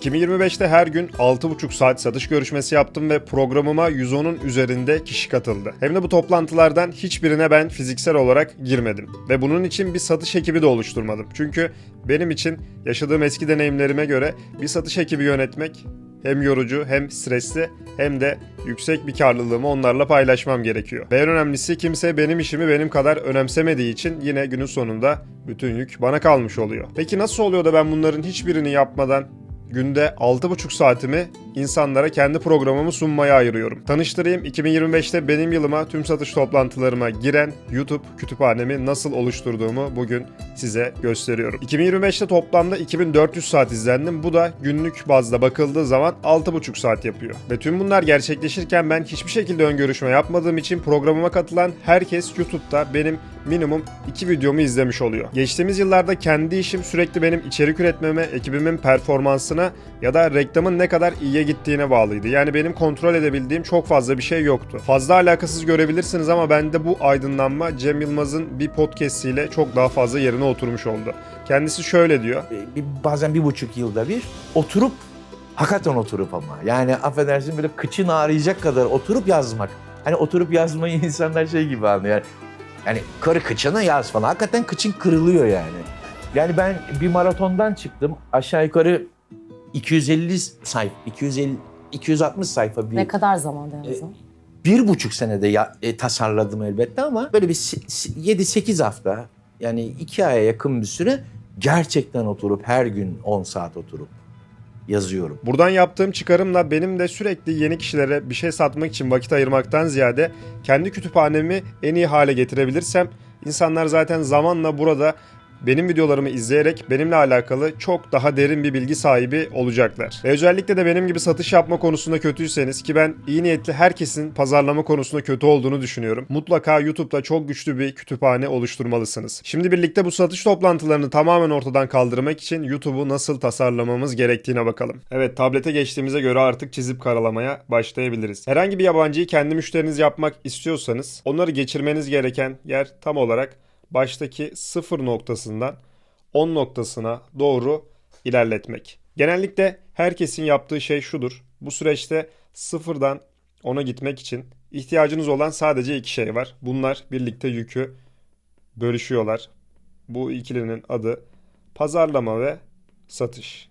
2025'te her gün 6,5 saat satış görüşmesi yaptım ve programıma 110'un üzerinde kişi katıldı. Hem de bu toplantılardan hiçbirine ben fiziksel olarak girmedim. Ve bunun için bir satış ekibi de oluşturmadım. Çünkü benim için yaşadığım eski deneyimlerime göre bir satış ekibi yönetmek hem yorucu hem stresli hem de yüksek bir karlılığımı onlarla paylaşmam gerekiyor. Ve en önemlisi kimse benim işimi benim kadar önemsemediği için yine günün sonunda bütün yük bana kalmış oluyor. Peki nasıl oluyor da ben bunların hiçbirini yapmadan günde 6,5 saatimi insanlara kendi programımı sunmaya ayırıyorum. Tanıştırayım 2025'te benim yılıma tüm satış toplantılarıma giren YouTube kütüphanemi nasıl oluşturduğumu bugün size gösteriyorum. 2025'te toplamda 2400 saat izlendim. Bu da günlük bazda bakıldığı zaman 6,5 saat yapıyor. Ve tüm bunlar gerçekleşirken ben hiçbir şekilde ön görüşme yapmadığım için programıma katılan herkes YouTube'da benim minimum 2 videomu izlemiş oluyor. Geçtiğimiz yıllarda kendi işim sürekli benim içerik üretmeme, ekibimin performansına ya da reklamın ne kadar iyiye gittiğine bağlıydı. Yani benim kontrol edebildiğim çok fazla bir şey yoktu. Fazla alakasız görebilirsiniz ama bende bu aydınlanma Cem Yılmaz'ın bir podcastiyle çok daha fazla yerine oturmuş oldu. Kendisi şöyle diyor. bazen bir buçuk yılda bir oturup hakikaten oturup ama yani affedersin böyle kıçın ağrıyacak kadar oturup yazmak. Hani oturup yazmayı insanlar şey gibi anlıyor. Yani, karı kıçına yaz falan. Hakikaten kıçın kırılıyor yani. Yani ben bir maratondan çıktım. Aşağı yukarı 250 sayfa, 250 260 sayfa bir Ne kadar zamanda yazdın? bir buçuk senede ya, e, tasarladım elbette ama böyle bir 7-8 hafta yani iki aya yakın bir süre gerçekten oturup her gün 10 saat oturup yazıyorum. Buradan yaptığım çıkarımla benim de sürekli yeni kişilere bir şey satmak için vakit ayırmaktan ziyade kendi kütüphanemi en iyi hale getirebilirsem insanlar zaten zamanla burada benim videolarımı izleyerek benimle alakalı çok daha derin bir bilgi sahibi olacaklar. Ve özellikle de benim gibi satış yapma konusunda kötüyseniz ki ben iyi niyetli herkesin pazarlama konusunda kötü olduğunu düşünüyorum. Mutlaka YouTube'da çok güçlü bir kütüphane oluşturmalısınız. Şimdi birlikte bu satış toplantılarını tamamen ortadan kaldırmak için YouTube'u nasıl tasarlamamız gerektiğine bakalım. Evet tablete geçtiğimize göre artık çizip karalamaya başlayabiliriz. Herhangi bir yabancıyı kendi müşteriniz yapmak istiyorsanız onları geçirmeniz gereken yer tam olarak baştaki sıfır noktasından 10 noktasına doğru ilerletmek. Genellikle herkesin yaptığı şey şudur. Bu süreçte sıfırdan 10'a gitmek için ihtiyacınız olan sadece iki şey var. Bunlar birlikte yükü bölüşüyorlar. Bu ikilinin adı pazarlama ve satış.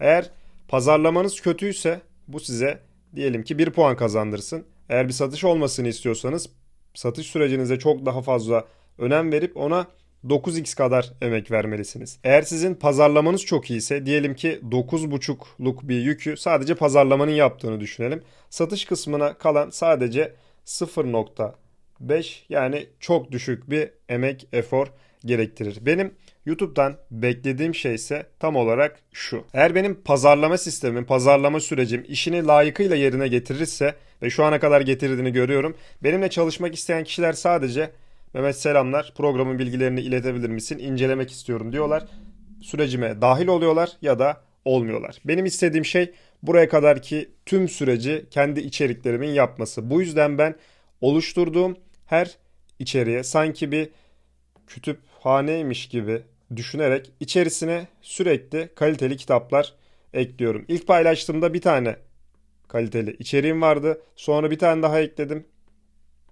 Eğer pazarlamanız kötüyse bu size diyelim ki 1 puan kazandırsın. Eğer bir satış olmasını istiyorsanız satış sürecinize çok daha fazla önem verip ona 9x kadar emek vermelisiniz. Eğer sizin pazarlamanız çok iyiyse diyelim ki 9.5'luk bir yükü sadece pazarlamanın yaptığını düşünelim. Satış kısmına kalan sadece 0.5 yani çok düşük bir emek efor gerektirir. Benim YouTube'dan beklediğim şey ise tam olarak şu. Eğer benim pazarlama sistemim, pazarlama sürecim işini layıkıyla yerine getirirse ve şu ana kadar getirdiğini görüyorum. Benimle çalışmak isteyen kişiler sadece Mehmet selamlar programın bilgilerini iletebilir misin? İncelemek istiyorum diyorlar. Sürecime dahil oluyorlar ya da olmuyorlar. Benim istediğim şey buraya kadar ki tüm süreci kendi içeriklerimin yapması. Bu yüzden ben oluşturduğum her içeriğe sanki bir kütüphaneymiş gibi düşünerek içerisine sürekli kaliteli kitaplar ekliyorum. İlk paylaştığımda bir tane kaliteli içeriğim vardı. Sonra bir tane daha ekledim.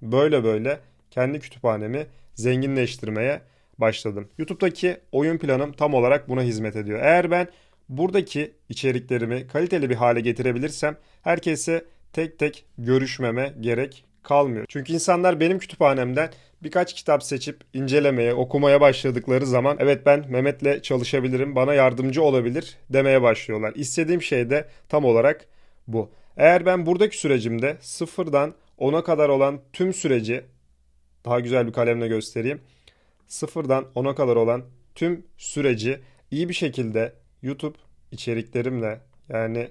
Böyle böyle kendi kütüphanemi zenginleştirmeye başladım. YouTube'daki oyun planım tam olarak buna hizmet ediyor. Eğer ben buradaki içeriklerimi kaliteli bir hale getirebilirsem herkese tek tek görüşmeme gerek kalmıyor. Çünkü insanlar benim kütüphanemden birkaç kitap seçip incelemeye, okumaya başladıkları zaman evet ben Mehmet'le çalışabilirim, bana yardımcı olabilir demeye başlıyorlar. İstediğim şey de tam olarak bu. Eğer ben buradaki sürecimde sıfırdan 10'a kadar olan tüm süreci daha güzel bir kalemle göstereyim. Sıfırdan 10'a kadar olan tüm süreci iyi bir şekilde YouTube içeriklerimle yani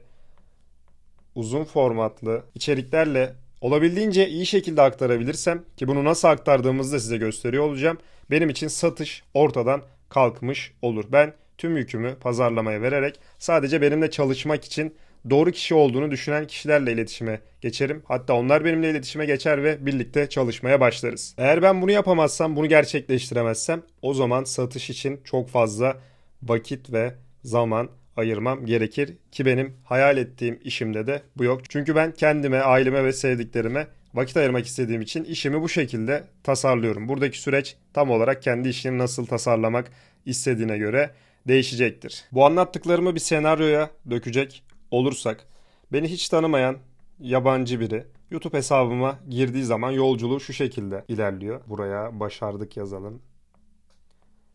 uzun formatlı içeriklerle olabildiğince iyi şekilde aktarabilirsem ki bunu nasıl aktardığımızı da size gösteriyor olacağım. Benim için satış ortadan kalkmış olur. Ben tüm yükümü pazarlamaya vererek sadece benimle çalışmak için doğru kişi olduğunu düşünen kişilerle iletişime geçerim. Hatta onlar benimle iletişime geçer ve birlikte çalışmaya başlarız. Eğer ben bunu yapamazsam, bunu gerçekleştiremezsem o zaman satış için çok fazla vakit ve zaman ayırmam gerekir ki benim hayal ettiğim işimde de bu yok. Çünkü ben kendime, aileme ve sevdiklerime vakit ayırmak istediğim için işimi bu şekilde tasarlıyorum. Buradaki süreç tam olarak kendi işini nasıl tasarlamak istediğine göre değişecektir. Bu anlattıklarımı bir senaryoya dökecek olursak beni hiç tanımayan yabancı biri YouTube hesabıma girdiği zaman yolculuğu şu şekilde ilerliyor. Buraya başardık yazalım.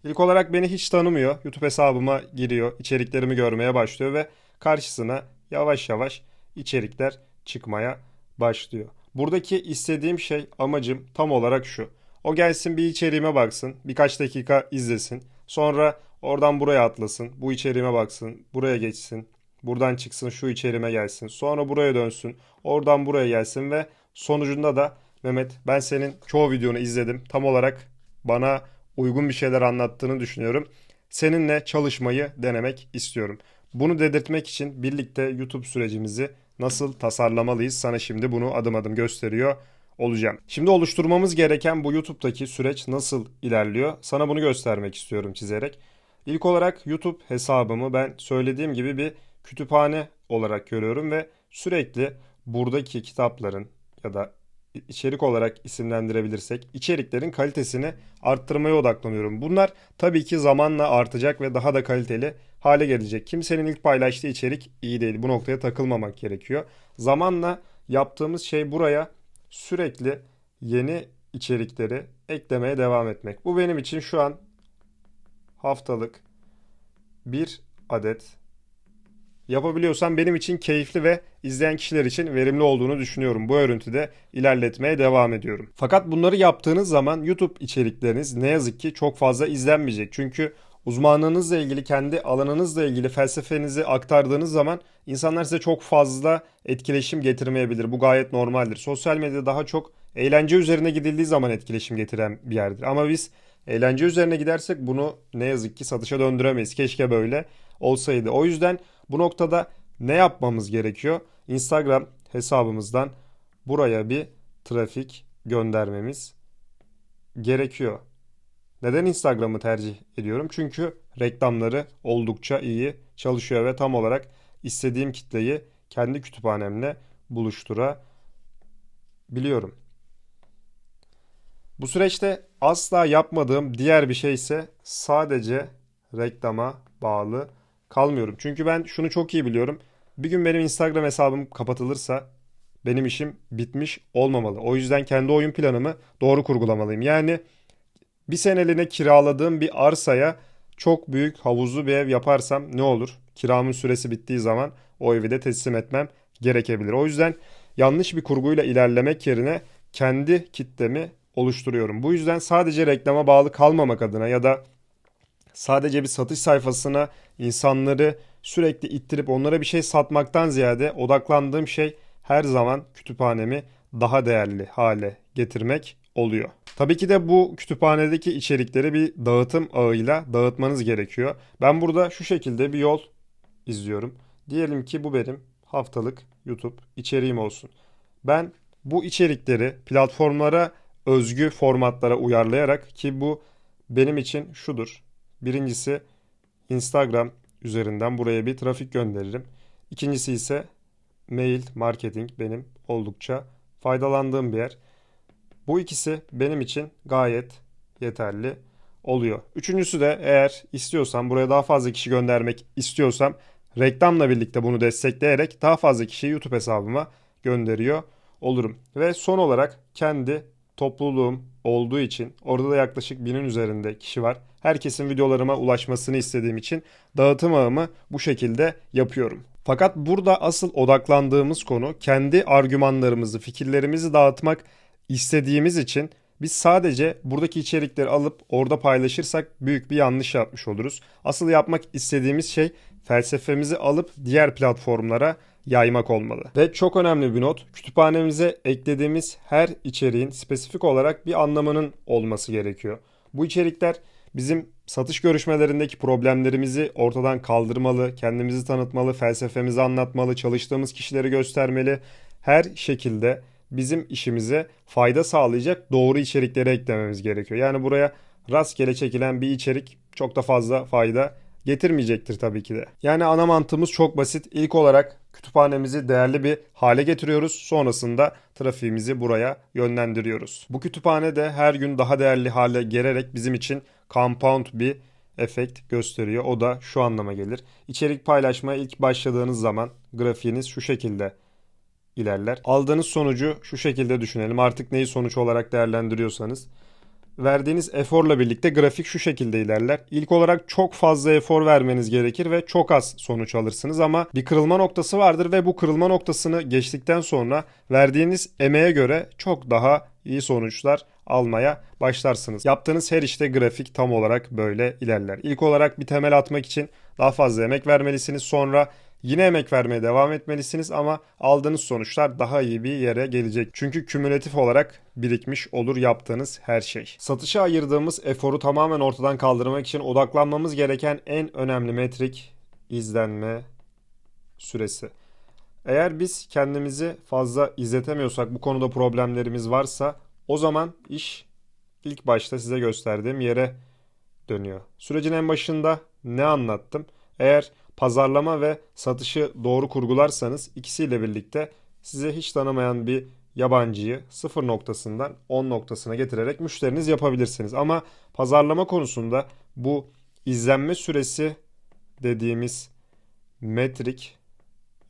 İlk olarak beni hiç tanımıyor. YouTube hesabıma giriyor, içeriklerimi görmeye başlıyor ve karşısına yavaş yavaş içerikler çıkmaya başlıyor. Buradaki istediğim şey, amacım tam olarak şu. O gelsin bir içeriğime baksın, birkaç dakika izlesin. Sonra oradan buraya atlasın, bu içeriğime baksın, buraya geçsin. Buradan çıksın, şu içeriğime gelsin. Sonra buraya dönsün, oradan buraya gelsin ve sonucunda da Mehmet ben senin çoğu videonu izledim. Tam olarak bana uygun bir şeyler anlattığını düşünüyorum. Seninle çalışmayı denemek istiyorum. Bunu dedirtmek için birlikte YouTube sürecimizi nasıl tasarlamalıyız sana şimdi bunu adım adım gösteriyor olacağım. Şimdi oluşturmamız gereken bu YouTube'daki süreç nasıl ilerliyor? Sana bunu göstermek istiyorum çizerek. İlk olarak YouTube hesabımı ben söylediğim gibi bir kütüphane olarak görüyorum ve sürekli buradaki kitapların ya da içerik olarak isimlendirebilirsek içeriklerin kalitesini arttırmaya odaklanıyorum. Bunlar tabii ki zamanla artacak ve daha da kaliteli hale gelecek. Kimsenin ilk paylaştığı içerik iyi değil. Bu noktaya takılmamak gerekiyor. Zamanla yaptığımız şey buraya sürekli yeni içerikleri eklemeye devam etmek. Bu benim için şu an haftalık bir adet yapabiliyorsam benim için keyifli ve izleyen kişiler için verimli olduğunu düşünüyorum. Bu örüntüde ilerletmeye devam ediyorum. Fakat bunları yaptığınız zaman YouTube içerikleriniz ne yazık ki çok fazla izlenmeyecek. Çünkü uzmanlığınızla ilgili, kendi alanınızla ilgili felsefenizi aktardığınız zaman insanlar size çok fazla etkileşim getirmeyebilir. Bu gayet normaldir. Sosyal medya daha çok eğlence üzerine gidildiği zaman etkileşim getiren bir yerdir. Ama biz eğlence üzerine gidersek bunu ne yazık ki satışa döndüremeyiz. Keşke böyle olsaydı. O yüzden bu noktada ne yapmamız gerekiyor? Instagram hesabımızdan buraya bir trafik göndermemiz gerekiyor. Neden Instagram'ı tercih ediyorum? Çünkü reklamları oldukça iyi çalışıyor ve tam olarak istediğim kitleyi kendi kütüphanemle buluşturabiliyorum. Bu süreçte asla yapmadığım diğer bir şey ise sadece reklama bağlı kalmıyorum. Çünkü ben şunu çok iyi biliyorum. Bir gün benim Instagram hesabım kapatılırsa benim işim bitmiş olmamalı. O yüzden kendi oyun planımı doğru kurgulamalıyım. Yani bir seneliğine kiraladığım bir arsaya çok büyük havuzlu bir ev yaparsam ne olur? Kiramın süresi bittiği zaman o evi de teslim etmem gerekebilir. O yüzden yanlış bir kurguyla ilerlemek yerine kendi kitlemi oluşturuyorum. Bu yüzden sadece reklama bağlı kalmamak adına ya da sadece bir satış sayfasına insanları sürekli ittirip onlara bir şey satmaktan ziyade odaklandığım şey her zaman kütüphanemi daha değerli hale getirmek oluyor. Tabii ki de bu kütüphanedeki içerikleri bir dağıtım ağıyla dağıtmanız gerekiyor. Ben burada şu şekilde bir yol izliyorum. Diyelim ki bu benim haftalık YouTube içeriğim olsun. Ben bu içerikleri platformlara özgü formatlara uyarlayarak ki bu benim için şudur. Birincisi Instagram üzerinden buraya bir trafik gönderirim. İkincisi ise mail marketing benim oldukça faydalandığım bir yer. Bu ikisi benim için gayet yeterli oluyor. Üçüncüsü de eğer istiyorsam buraya daha fazla kişi göndermek istiyorsam reklamla birlikte bunu destekleyerek daha fazla kişiyi YouTube hesabıma gönderiyor olurum. Ve son olarak kendi topluluğum olduğu için orada da yaklaşık binin üzerinde kişi var. Herkesin videolarıma ulaşmasını istediğim için dağıtım ağımı bu şekilde yapıyorum. Fakat burada asıl odaklandığımız konu kendi argümanlarımızı, fikirlerimizi dağıtmak istediğimiz için biz sadece buradaki içerikleri alıp orada paylaşırsak büyük bir yanlış yapmış oluruz. Asıl yapmak istediğimiz şey felsefemizi alıp diğer platformlara yaymak olmalı. Ve çok önemli bir not, kütüphanemize eklediğimiz her içeriğin spesifik olarak bir anlamının olması gerekiyor. Bu içerikler bizim satış görüşmelerindeki problemlerimizi ortadan kaldırmalı, kendimizi tanıtmalı, felsefemizi anlatmalı, çalıştığımız kişileri göstermeli. Her şekilde bizim işimize fayda sağlayacak doğru içerikleri eklememiz gerekiyor. Yani buraya rastgele çekilen bir içerik çok da fazla fayda getirmeyecektir tabii ki de. Yani ana mantığımız çok basit. İlk olarak kütüphanemizi değerli bir hale getiriyoruz. Sonrasında trafiğimizi buraya yönlendiriyoruz. Bu kütüphane de her gün daha değerli hale gelerek bizim için compound bir efekt gösteriyor. O da şu anlama gelir. İçerik paylaşmaya ilk başladığınız zaman grafiğiniz şu şekilde ilerler. Aldığınız sonucu şu şekilde düşünelim. Artık neyi sonuç olarak değerlendiriyorsanız. Verdiğiniz eforla birlikte grafik şu şekilde ilerler. İlk olarak çok fazla efor vermeniz gerekir ve çok az sonuç alırsınız ama bir kırılma noktası vardır ve bu kırılma noktasını geçtikten sonra verdiğiniz emeğe göre çok daha iyi sonuçlar almaya başlarsınız. Yaptığınız her işte grafik tam olarak böyle ilerler. İlk olarak bir temel atmak için daha fazla emek vermelisiniz. Sonra Yine emek vermeye devam etmelisiniz ama aldığınız sonuçlar daha iyi bir yere gelecek. Çünkü kümülatif olarak birikmiş olur yaptığınız her şey. Satışa ayırdığımız eforu tamamen ortadan kaldırmak için odaklanmamız gereken en önemli metrik izlenme süresi. Eğer biz kendimizi fazla izletemiyorsak, bu konuda problemlerimiz varsa o zaman iş ilk başta size gösterdiğim yere dönüyor. Sürecin en başında ne anlattım? Eğer pazarlama ve satışı doğru kurgularsanız ikisiyle birlikte size hiç tanımayan bir yabancıyı sıfır noktasından 10 noktasına getirerek müşteriniz yapabilirsiniz. Ama pazarlama konusunda bu izlenme süresi dediğimiz metrik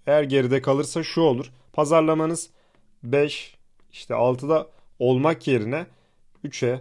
eğer geride kalırsa şu olur. Pazarlamanız 5 işte 6'da olmak yerine 3'e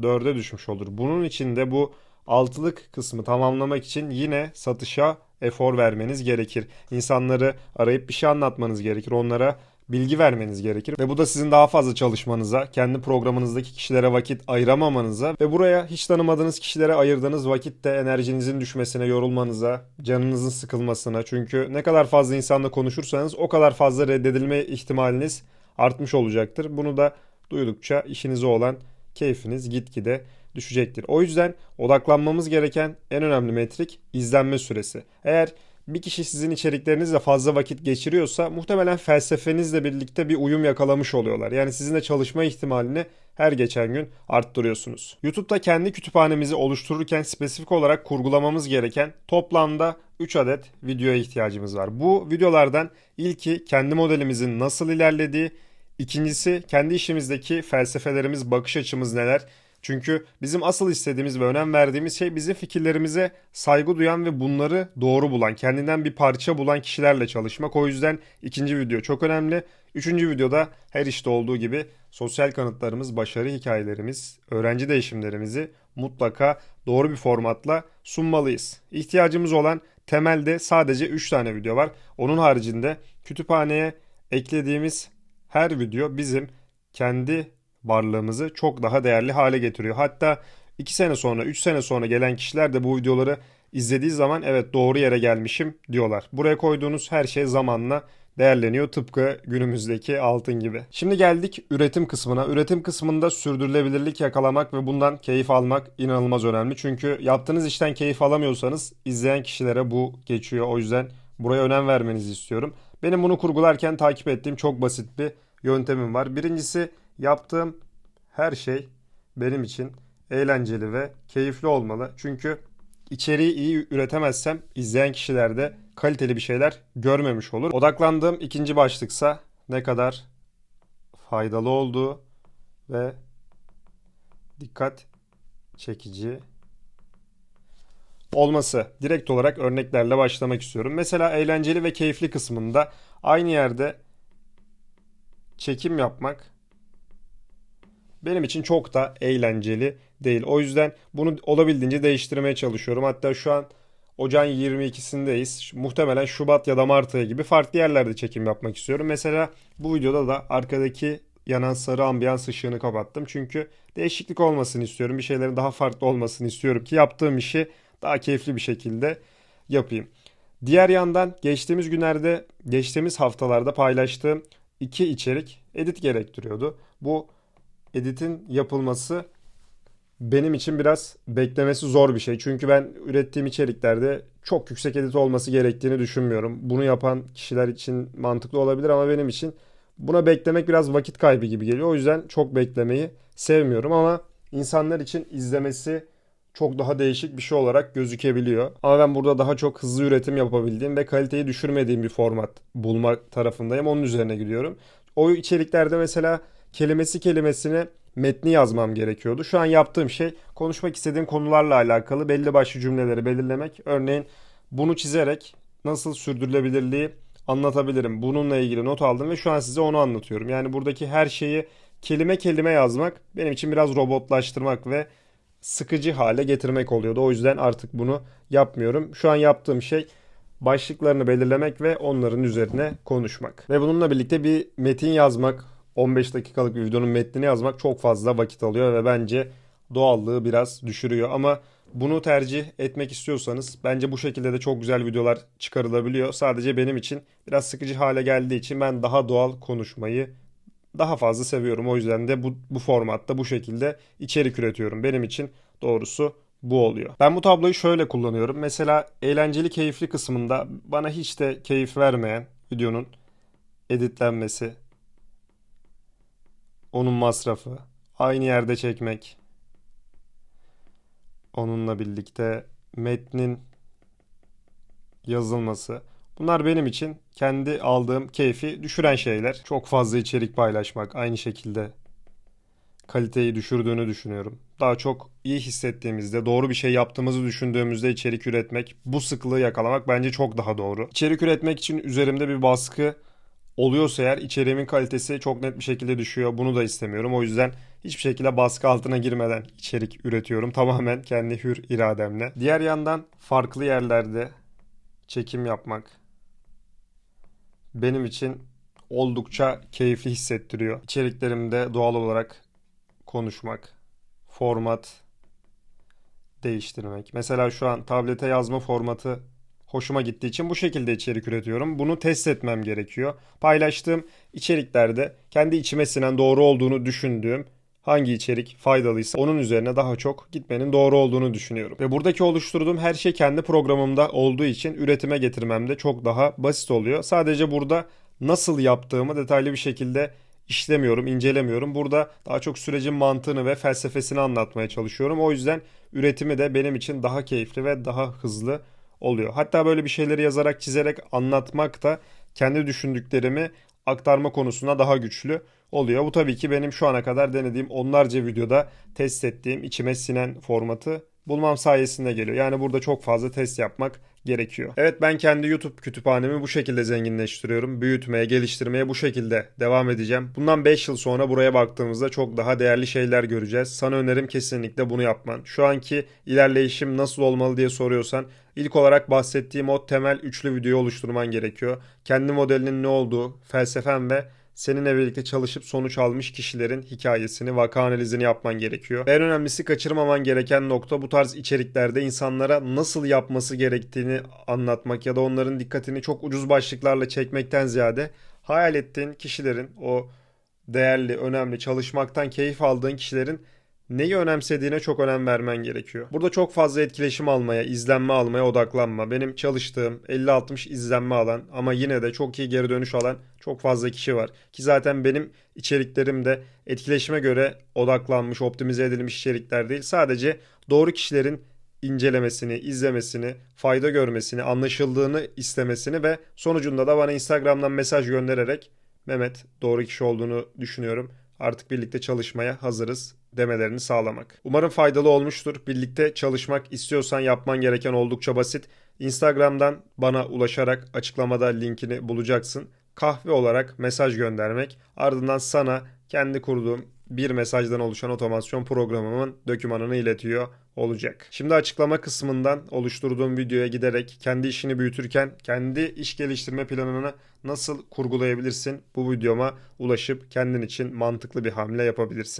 4'e düşmüş olur. Bunun için de bu altılık kısmı tamamlamak için yine satışa efor vermeniz gerekir. İnsanları arayıp bir şey anlatmanız gerekir. Onlara bilgi vermeniz gerekir ve bu da sizin daha fazla çalışmanıza, kendi programınızdaki kişilere vakit ayıramamanıza ve buraya hiç tanımadığınız kişilere ayırdığınız vakitte enerjinizin düşmesine, yorulmanıza, canınızın sıkılmasına. Çünkü ne kadar fazla insanla konuşursanız o kadar fazla reddedilme ihtimaliniz artmış olacaktır. Bunu da duydukça işinize olan keyfiniz gitgide düşecektir. O yüzden odaklanmamız gereken en önemli metrik izlenme süresi. Eğer bir kişi sizin içeriklerinizle fazla vakit geçiriyorsa muhtemelen felsefenizle birlikte bir uyum yakalamış oluyorlar. Yani sizinle çalışma ihtimalini her geçen gün arttırıyorsunuz. YouTube'da kendi kütüphanemizi oluştururken spesifik olarak kurgulamamız gereken toplamda 3 adet videoya ihtiyacımız var. Bu videolardan ilki kendi modelimizin nasıl ilerlediği, ikincisi kendi işimizdeki felsefelerimiz, bakış açımız neler, çünkü bizim asıl istediğimiz ve önem verdiğimiz şey bizim fikirlerimize saygı duyan ve bunları doğru bulan, kendinden bir parça bulan kişilerle çalışmak. O yüzden ikinci video çok önemli. Üçüncü videoda her işte olduğu gibi sosyal kanıtlarımız, başarı hikayelerimiz, öğrenci değişimlerimizi mutlaka doğru bir formatla sunmalıyız. İhtiyacımız olan temelde sadece 3 tane video var. Onun haricinde kütüphaneye eklediğimiz her video bizim kendi varlığımızı çok daha değerli hale getiriyor. Hatta 2 sene sonra 3 sene sonra gelen kişiler de bu videoları izlediği zaman evet doğru yere gelmişim diyorlar. Buraya koyduğunuz her şey zamanla değerleniyor tıpkı günümüzdeki altın gibi. Şimdi geldik üretim kısmına. Üretim kısmında sürdürülebilirlik yakalamak ve bundan keyif almak inanılmaz önemli. Çünkü yaptığınız işten keyif alamıyorsanız izleyen kişilere bu geçiyor. O yüzden buraya önem vermenizi istiyorum. Benim bunu kurgularken takip ettiğim çok basit bir yöntemim var. Birincisi Yaptığım her şey benim için eğlenceli ve keyifli olmalı. Çünkü içeriği iyi üretemezsem izleyen kişiler de kaliteli bir şeyler görmemiş olur. Odaklandığım ikinci başlıksa ne kadar faydalı olduğu ve dikkat çekici olması. Direkt olarak örneklerle başlamak istiyorum. Mesela eğlenceli ve keyifli kısmında aynı yerde çekim yapmak benim için çok da eğlenceli değil. O yüzden bunu olabildiğince değiştirmeye çalışıyorum. Hatta şu an ocağın 22'sindeyiz. Muhtemelen Şubat ya da Mart ayı gibi farklı yerlerde çekim yapmak istiyorum. Mesela bu videoda da arkadaki yanan sarı ambiyans ışığını kapattım. Çünkü değişiklik olmasını istiyorum. Bir şeylerin daha farklı olmasını istiyorum ki yaptığım işi daha keyifli bir şekilde yapayım. Diğer yandan geçtiğimiz günlerde, geçtiğimiz haftalarda paylaştığım iki içerik edit gerektiriyordu. Bu editin yapılması benim için biraz beklemesi zor bir şey. Çünkü ben ürettiğim içeriklerde çok yüksek edit olması gerektiğini düşünmüyorum. Bunu yapan kişiler için mantıklı olabilir ama benim için buna beklemek biraz vakit kaybı gibi geliyor. O yüzden çok beklemeyi sevmiyorum ama insanlar için izlemesi çok daha değişik bir şey olarak gözükebiliyor. Ama ben burada daha çok hızlı üretim yapabildiğim ve kaliteyi düşürmediğim bir format bulmak tarafındayım. Onun üzerine gidiyorum. O içeriklerde mesela kelimesi kelimesine metni yazmam gerekiyordu. Şu an yaptığım şey konuşmak istediğim konularla alakalı belli başlı cümleleri belirlemek. Örneğin bunu çizerek nasıl sürdürülebilirliği anlatabilirim. Bununla ilgili not aldım ve şu an size onu anlatıyorum. Yani buradaki her şeyi kelime kelime yazmak benim için biraz robotlaştırmak ve sıkıcı hale getirmek oluyordu. O yüzden artık bunu yapmıyorum. Şu an yaptığım şey başlıklarını belirlemek ve onların üzerine konuşmak. Ve bununla birlikte bir metin yazmak, 15 dakikalık bir videonun metnini yazmak çok fazla vakit alıyor ve bence doğallığı biraz düşürüyor. Ama bunu tercih etmek istiyorsanız bence bu şekilde de çok güzel videolar çıkarılabiliyor. Sadece benim için biraz sıkıcı hale geldiği için ben daha doğal konuşmayı daha fazla seviyorum. O yüzden de bu, bu formatta bu şekilde içerik üretiyorum. Benim için doğrusu bu oluyor. Ben bu tabloyu şöyle kullanıyorum. Mesela eğlenceli keyifli kısmında bana hiç de keyif vermeyen videonun editlenmesi, onun masrafı, aynı yerde çekmek, onunla birlikte metnin yazılması. Bunlar benim için kendi aldığım keyfi düşüren şeyler. Çok fazla içerik paylaşmak aynı şekilde kaliteyi düşürdüğünü düşünüyorum. Daha çok iyi hissettiğimizde, doğru bir şey yaptığımızı düşündüğümüzde içerik üretmek, bu sıklığı yakalamak bence çok daha doğru. İçerik üretmek için üzerimde bir baskı oluyorsa eğer içeriğimin kalitesi çok net bir şekilde düşüyor. Bunu da istemiyorum. O yüzden hiçbir şekilde baskı altına girmeden içerik üretiyorum. Tamamen kendi hür irademle. Diğer yandan farklı yerlerde çekim yapmak benim için oldukça keyifli hissettiriyor. İçeriklerimde doğal olarak konuşmak, format değiştirmek. Mesela şu an tablete yazma formatı hoşuma gittiği için bu şekilde içerik üretiyorum. Bunu test etmem gerekiyor. Paylaştığım içeriklerde kendi içime sinen doğru olduğunu düşündüğüm hangi içerik faydalıysa onun üzerine daha çok gitmenin doğru olduğunu düşünüyorum. Ve buradaki oluşturduğum her şey kendi programımda olduğu için üretime getirmem de çok daha basit oluyor. Sadece burada nasıl yaptığımı detaylı bir şekilde işlemiyorum, incelemiyorum. Burada daha çok sürecin mantığını ve felsefesini anlatmaya çalışıyorum. O yüzden üretimi de benim için daha keyifli ve daha hızlı oluyor. Hatta böyle bir şeyleri yazarak, çizerek anlatmak da kendi düşündüklerimi aktarma konusunda daha güçlü oluyor. Bu tabii ki benim şu ana kadar denediğim onlarca videoda test ettiğim içime sinen formatı bulmam sayesinde geliyor. Yani burada çok fazla test yapmak gerekiyor. Evet ben kendi YouTube kütüphanemi bu şekilde zenginleştiriyorum. Büyütmeye, geliştirmeye bu şekilde devam edeceğim. Bundan 5 yıl sonra buraya baktığımızda çok daha değerli şeyler göreceğiz. Sana önerim kesinlikle bunu yapman. Şu anki ilerleyişim nasıl olmalı diye soruyorsan ilk olarak bahsettiğim o temel üçlü videoyu oluşturman gerekiyor. Kendi modelinin ne olduğu, felsefen ve seninle birlikte çalışıp sonuç almış kişilerin hikayesini, vaka analizini yapman gerekiyor. En önemlisi kaçırmaman gereken nokta bu tarz içeriklerde insanlara nasıl yapması gerektiğini anlatmak ya da onların dikkatini çok ucuz başlıklarla çekmekten ziyade hayal ettiğin kişilerin o değerli, önemli, çalışmaktan keyif aldığın kişilerin neyi önemsediğine çok önem vermen gerekiyor. Burada çok fazla etkileşim almaya, izlenme almaya odaklanma. Benim çalıştığım 50-60 izlenme alan ama yine de çok iyi geri dönüş alan çok fazla kişi var. Ki zaten benim içeriklerim de etkileşime göre odaklanmış, optimize edilmiş içerikler değil. Sadece doğru kişilerin incelemesini, izlemesini, fayda görmesini, anlaşıldığını istemesini ve sonucunda da bana Instagram'dan mesaj göndererek Mehmet doğru kişi olduğunu düşünüyorum. Artık birlikte çalışmaya hazırız demelerini sağlamak. Umarım faydalı olmuştur. Birlikte çalışmak istiyorsan yapman gereken oldukça basit. Instagram'dan bana ulaşarak açıklamada linkini bulacaksın. Kahve olarak mesaj göndermek. Ardından sana kendi kurduğum bir mesajdan oluşan otomasyon programımın dokümanını iletiyor olacak. Şimdi açıklama kısmından oluşturduğum videoya giderek kendi işini büyütürken kendi iş geliştirme planını nasıl kurgulayabilirsin bu videoma ulaşıp kendin için mantıklı bir hamle yapabilirsin.